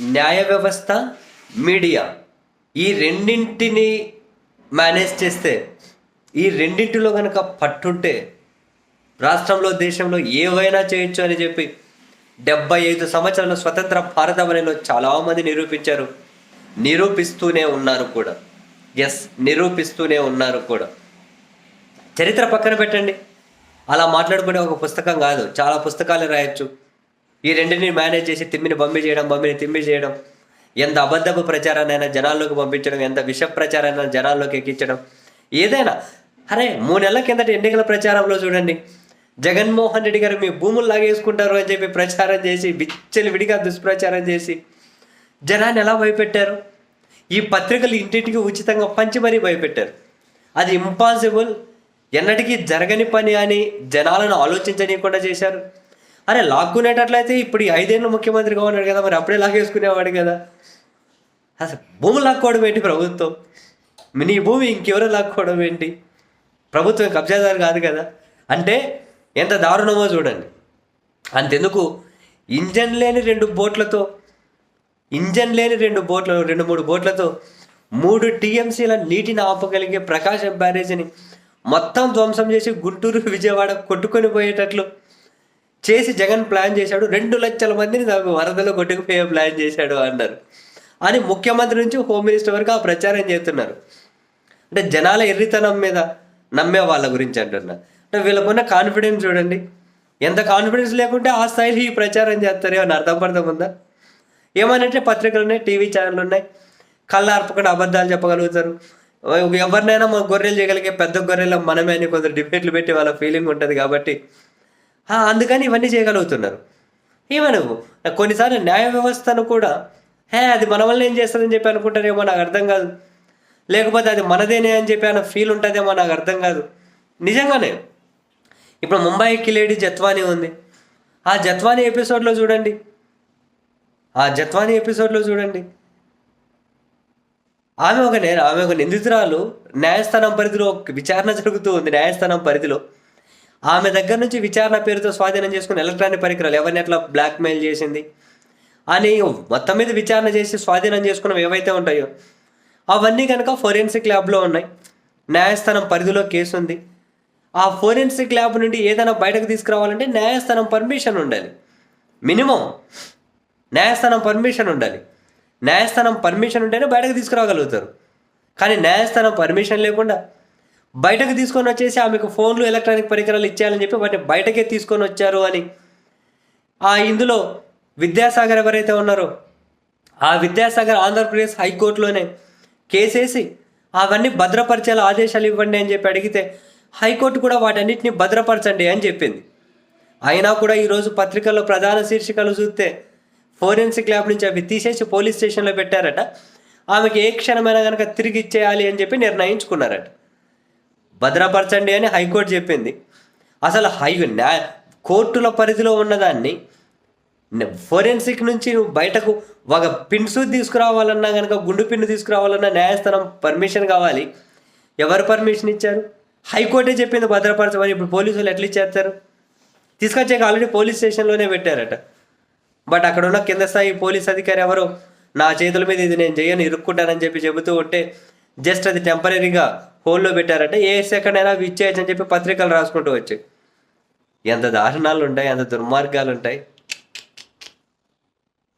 న్యాయ వ్యవస్థ మీడియా ఈ రెండింటిని మేనేజ్ చేస్తే ఈ రెండింటిలో కనుక పట్టుంటే రాష్ట్రంలో దేశంలో ఏవైనా చేయొచ్చు అని చెప్పి డెబ్బై ఐదు సంవత్సరాల స్వతంత్ర భారతావనిలో చాలామంది నిరూపించారు. నిరూపిస్తూనే ఉన్నారు కూడా. ఎస్ నిరూపిస్తూనే ఉన్నారు కూడా. చరిత్ర పక్కన పెట్టండి. అలా మాట్లాడుకునే ఒక పుస్తకం కాదు. చాలా పుస్తకాలు రాయొచ్చు. ఈ రెండింటిని మేనేజ్ చేసి తిమ్మిని బొమ్మి చేయడం బొమ్మిని తిమ్మి చేయడం. ఎంత అబద్ధపు ప్రచారాన్నైనా జనాల్లోకి పంపించడం ఎంత విష ప్రచారాన్ని జనాల్లోకి ఎక్కించడం. ఏదైనా. అరే మూడు నెలల కిందట ఎన్నికల ప్రచారంలో చూడండి. జగన్మోహన్ రెడ్డి గారు మీ భూములు లాగేసుకుంటారు అని చెప్పి ప్రచారం చేసి బిచ్చలు విడిగా దుష్ప్రచారం చేసి జనాన్ని ఎలా భయపెట్టారు? ఈ పత్రికలు ఇంటింటికి ఉచితంగా పంచి మరీ భయపెట్టారు. అది ఇంపాసిబుల్ ఎన్నటికీ జరగని పని అని జనాలను ఆలోచించనీయకుండా చేశారు. అరే లాక్కునేటట్లయితే ఇప్పుడు ఈ ఐదేళ్ళు ముఖ్యమంత్రిగా ఉన్నాడు కదా మరి అప్పుడే లాగేసుకునేవాడు కదా. అసలు భూములు లాక్కోవడం ఏంటి ప్రభుత్వం? నీ భూమి ఇంకెవరో లాక్కోవడం ఏంటి? ప్రభుత్వం కబ్జాదారు కాదు కదా. అంటే ఎంత దారుణమో చూడండి. అంతెందుకు? ఇంజన్ లేని రెండు బోట్లతో ఇంజన్ లేని రెండు బోట్ల రెండు మూడు బోట్లతో మూడు టీఎంసీల నీటిని ఆపగలిగే ప్రకాశం బ్యారేజీని మొత్తం ధ్వంసం చేసి గుంటూరు విజయవాడ కొట్టుకొని పోయేటట్లు చేసి జగన్ ప్లాన్ చేశాడు. రెండు లక్షల మందిని తమ వరదలో కొట్టుకుపోయే ప్లాన్ చేశాడు అన్నారు. అని ముఖ్యమంత్రి నుంచి హోమ్ మినిస్టర్ వరకు ఆ ప్రచారం చేస్తున్నారు. అంటే జనాల ఎర్రితనం మీద నమ్మే వాళ్ళ గురించి అంటున్నా. అంటే వీళ్ళకున్న కాన్ఫిడెన్స్ చూడండి. ఎంత కాన్ఫిడెన్స్ లేకుంటే ఆ స్థాయిలో ఈ ప్రచారం చేస్తారు అని అర్థం పర్థం ఉందా? ఏమనంటే పత్రికలు ఉన్నాయి టీవీ ఛానల్ ఉన్నాయి. కళ్ళ అబద్ధాలు చెప్పగలుగుతారు. ఎవరినైనా మా గొర్రెలు చేయగలిగే పెద్ద గొర్రెలు మనమే అని కొందరు డిబేట్లు పెట్టి వాళ్ళ ఫీలింగ్ ఉంటుంది కాబట్టి అందుకని ఇవన్నీ చేయగలుగుతున్నారు. ఏమనవు కొన్నిసార్లు న్యాయ వ్యవస్థను కూడా హే అది మన వల్ల ఏం చేస్తుందని చెప్పి అనుకుంటారేమో నాకు అర్థం కాదు. లేకపోతే అది మనదేనే అని చెప్పి అన్న ఫీల్ ఉంటుందేమో నాకు అర్థం కాదు. నిజంగానే. ఇప్పుడు ముంబై కిలేడి జత్వానీ ఉంది. ఆ జత్వానీ ఎపిసోడ్లో చూడండి. ఆ జత్వానీ ఎపిసోడ్లో చూడండి. ఆమె ఒక ఆమె ఒక నిందితురాలు న్యాయస్థానం పరిధిలో ఒక విచారణ జరుగుతూ ఉంది న్యాయస్థానం పరిధిలో. ఆమె దగ్గర నుంచి విచారణ పేరుతో స్వాధీనం చేసుకున్న ఎలక్ట్రానిక్ పరికరాలు ఎవరిని ఎట్లా బ్లాక్మెయిల్ చేసింది? అని మొత్తం మీద విచారణ చేసి స్వాధీనం చేసుకున్నవి ఏవైతే ఉంటాయో అవన్నీ కనుక ఫోరెన్సిక్ ల్యాబ్లో ఉన్నాయి. న్యాయస్థానం పరిధిలో కేసు ఉంది. ఆ ఫోరెన్సిక్ ల్యాబ్ నుండి ఏదైనా బయటకు తీసుకురావాలంటే న్యాయస్థానం పర్మిషన్ ఉండాలి. మినిమం న్యాయస్థానం పర్మిషన్ ఉండాలి. న్యాయస్థానం పర్మిషన్ ఉంటేనే బయటకు తీసుకురాగలుగుతారు. కానీ న్యాయస్థానం పర్మిషన్ లేకుండా బయటకు తీసుకొని వచ్చేసి ఆమెకు ఫోన్లు ఎలక్ట్రానిక్ పరికరాలు ఇచ్చేయాలని చెప్పి వాటిని బయటకే తీసుకొని వచ్చారు అని. ఆ ఇందులో విద్యాసాగర్ ఎవరైతే ఉన్నారో ఆ విద్యాసాగర్ ఆంధ్రప్రదేశ్ హైకోర్టులోనే కేసేసి అవన్నీ భద్రపరిచేలా ఆదేశాలు ఇవ్వండి అని చెప్పి అడిగితే హైకోర్టు కూడా వాటన్నిటిని భద్రపరచండి అని చెప్పింది. అయినా కూడా ఈరోజు పత్రికల్లో ప్రధాన శీర్షికలు చూస్తే ఫోరెన్సిక్ ల్యాబ్ నుంచి అవి తీసేసి పోలీస్ స్టేషన్లో పెట్టారట. ఆమెకి ఏ క్షణమైనా కనుక తిరిగి ఇచ్చేయాలి అని చెప్పి నిర్ణయించుకున్నారట. భద్రపరచండి అని హైకోర్టు చెప్పింది. అసలు హై న్యాయ కోర్టుల పరిధిలో ఉన్నదాన్ని ఫోరెన్సిక్ నుంచి నువ్వు బయటకు ఒక పిన్స్ తీసుకురావాలన్నా కనుక గుండు పిన్ను తీసుకురావాలన్నా న్యాయస్థానం పర్మిషన్ కావాలి. ఎవరు పర్మిషన్ ఇచ్చారు? హైకోర్టే చెప్పింది భద్రపరచమని. ఇప్పుడు పోలీసులు ఎట్లా ఇచ్చేస్తారు? తీసుకొచ్చాక ఆల్రెడీ పోలీస్ స్టేషన్లోనే పెట్టారట. బట్ అక్కడ ఉన్న కింద స్థాయి పోలీస్ అధికారి ఎవరు? నా చేతుల మీద ఇది నేను చేయను ఇరుక్కుంటానని చెప్పి చెబుతూ ఉంటే జస్ట్ అది టెంపరీగా హోల్లో పెట్టారట ఏ సెకండ్ అయినా విచ్చేయచ్చు అని చెప్పి పత్రికలు రాసుకుంటూ వచ్చాయి. ఎంత దారుణాలు ఉంటాయి ఎంత దుర్మార్గాలు ఉంటాయి